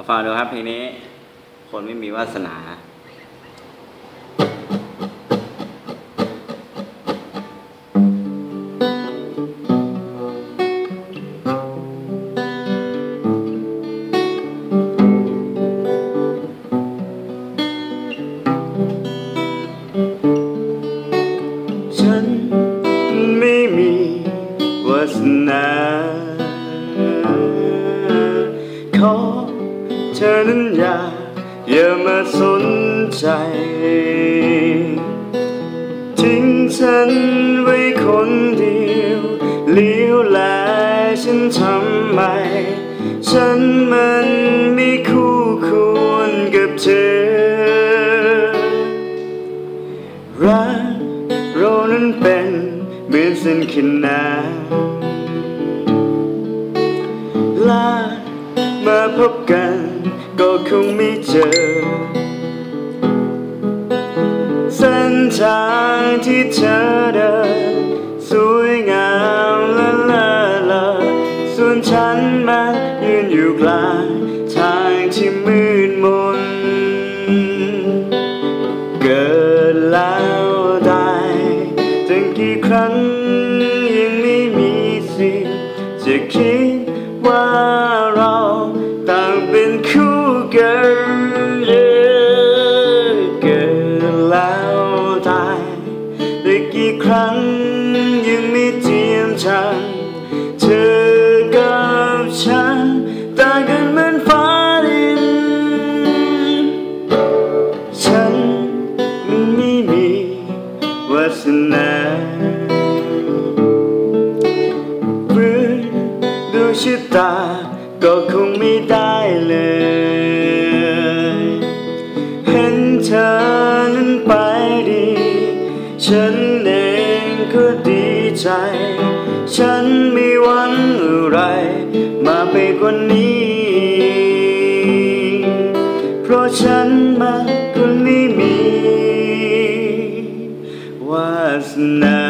มาฟังดูครับเพลงนี้ คนไม่มีวาสนาฉันไม่มีวาสนา เธอนั้นอย่าอย่ามาสนใจ ทิ้งฉันไว้คนเดียวเลี้ยวแลฉันทำไม ฉันมันไม่คู่ควรกับเธอ รักเรานั้นเป็นเหมือนเส้นขนานลามาพบกัน ก็คงไม่เจอ เส้นทางที่เธอเดิน สวยงามและเลิศเลอส่วนฉันมายืนอยู่กลางทางที่มืดมน เกิดแล้วตายตั้งกี่ครั้งยังไม่มีสิทธิ์จะคิดว่า ตายแต่กี่ครั้งยังไม่เจียมชันเธอกับฉันต่างกันเหมือนฟ้าดิน ฉันมันไม่มีวาสนาหรือดูชะตาก็คงไม่ได้เลย ฉันเองก็ดีใจ ฉันไม่หวังอะไร มาไปกว่านี้ เพราะฉันมันก็ไม่มีวาสนา